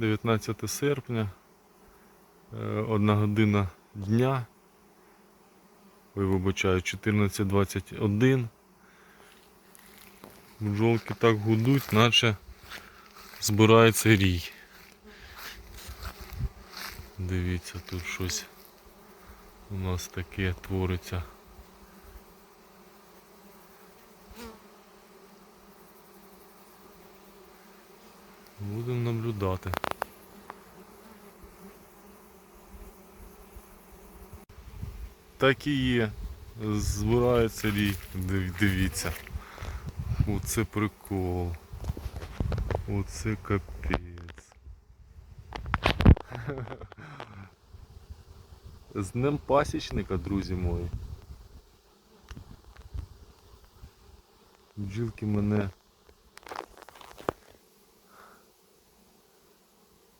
друзі, 19 серпня, е, одна година дня. Ой, вибачаю, 14.21. Бджолки так гудуть, наче збирається рій. Дивіться, тут щось у нас таке твориться. Будемо наблюдати. Так і є. Збирається. Див- Дивіться. Оце прикол. Оце капець. З днем пасічника, друзі мої. Бджілки мене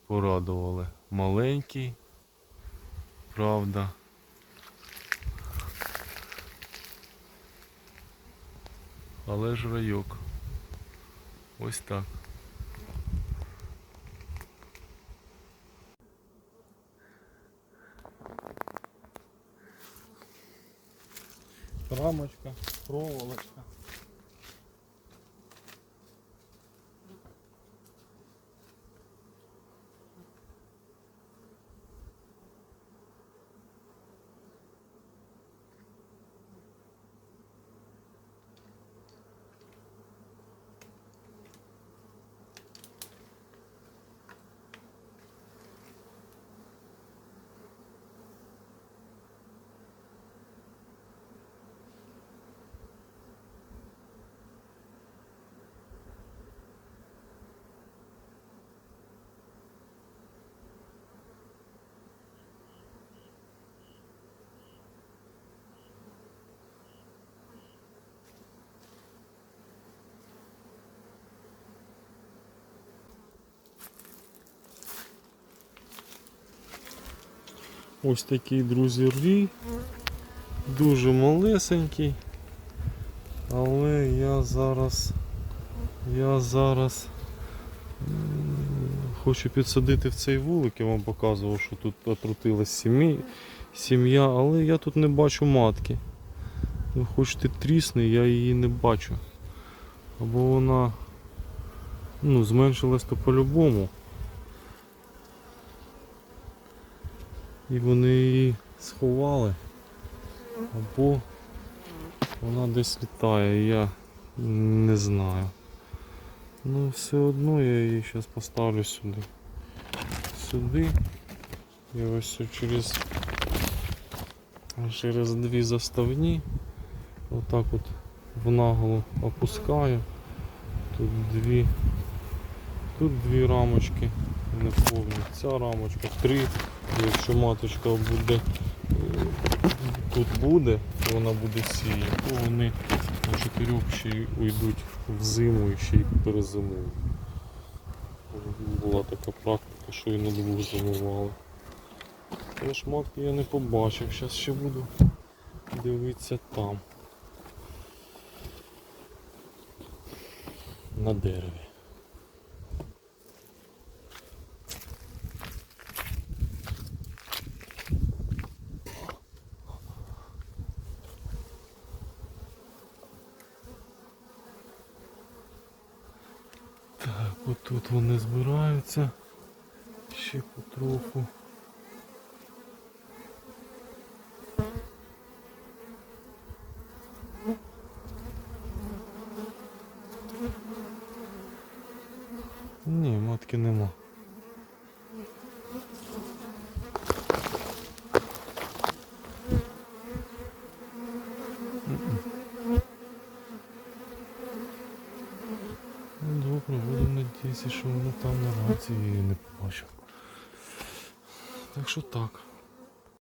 порадували. Маленький, правда. Але ж райок. Ось так. Рамочка, проволочка. Ось такий, друзі, рій. Дуже малесенький. Але я зараз. Я зараз хочу підсадити в цей вулик, я вам показував, що тут отрутилась сім'я, але я тут не бачу матки. Ви хочете трісни, я її не бачу. Або вона ну, зменшилась то по-любому. І вони її сховали. Або вона десь літає, я не знаю. Ну все одно я її зараз поставлю сюди. Сюди. І ось через, через дві заставні. Отак от в наголо опускаю. Тут дві. Тут дві рамочки неповні. Ця рамочка три. Якщо маточка буде тут буде, то вона буде сіяти, то вони на чотирьох ще й уйдуть в зиму і ще й перезимують. Була така практика, що і на двох зимували. Але ж матки я не побачив, зараз ще буду дивитися там. На дереві. Так, отут вони збираються ще потроху. Ні, матки нема. Ну, Добре, будемо надіятися, що воно там на рації не побачив. Так що так.